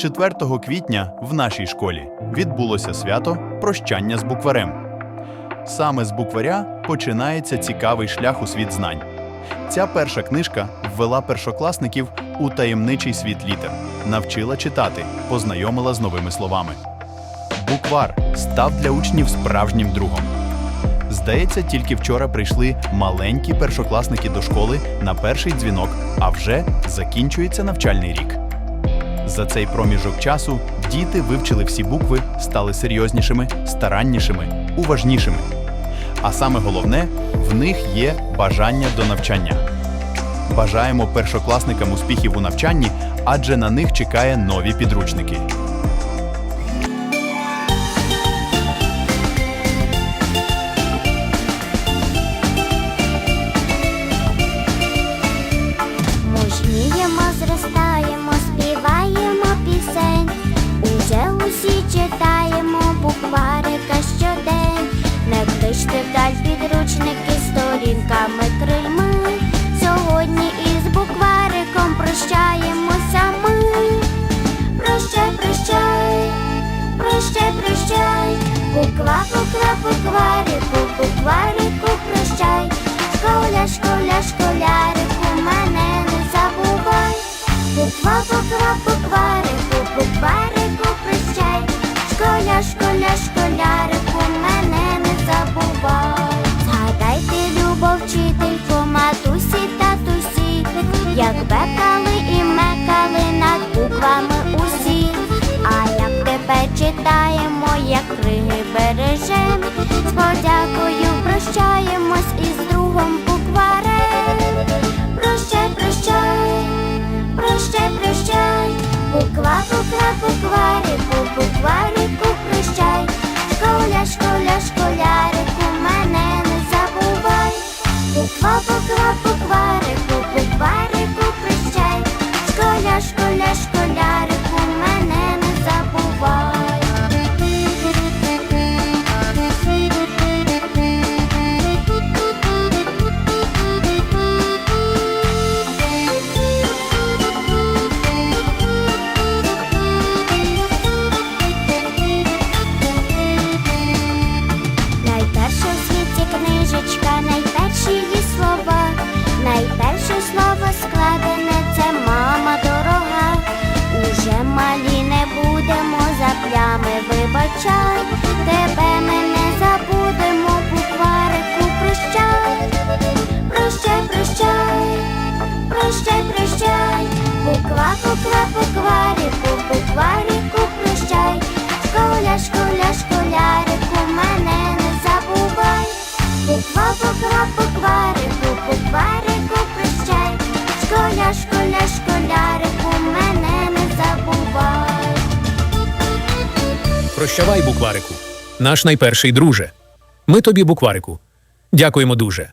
4 квітня в нашій школі відбулося свято прощання з букварем. Саме з букваря починається цікавий шлях у світ знань. Ця перша книжка ввела першокласників у таємничий світ літер, навчила читати, познайомила з новими словами. Буквар став для учнів справжнім другом. Здається, тільки вчора прийшли маленькі першокласники до школи на перший дзвінок, а вже закінчується навчальний рік. За цей проміжок часу діти вивчили всі букви, стали серйознішими, стараннішими, уважнішими. А саме головне, в них є бажання до навчання. Бажаємо першокласникам успіхів у навчанні, адже на них чекає нові підручники. Прощай. Буква, буква, букварику, букварику, прощай. Школя, школя, школярику, мене не забувай. Буква, буква, букварику, букварику, прощай. Школя, школя, школярику, мене не забувай. Згадайте, любов, вчителько, матусі, татусі, як бекали і мекали над буквами усі. А як тепер читаємо, бережем, з подякою прощаємось із не будемо за плями вибачай, тебе ми не забудемо, букварику прощай, прощай, прощай, прощай, прощай, буква, буква, букварику, букварику, прощай, школя, школя, школярику, мене не забувай, буква, буква, букварику, букварику, прощай, школя, школя, школярику, Прощавай, букварику, наш найперший друже. Ми тобі, букварику. Дякуємо дуже.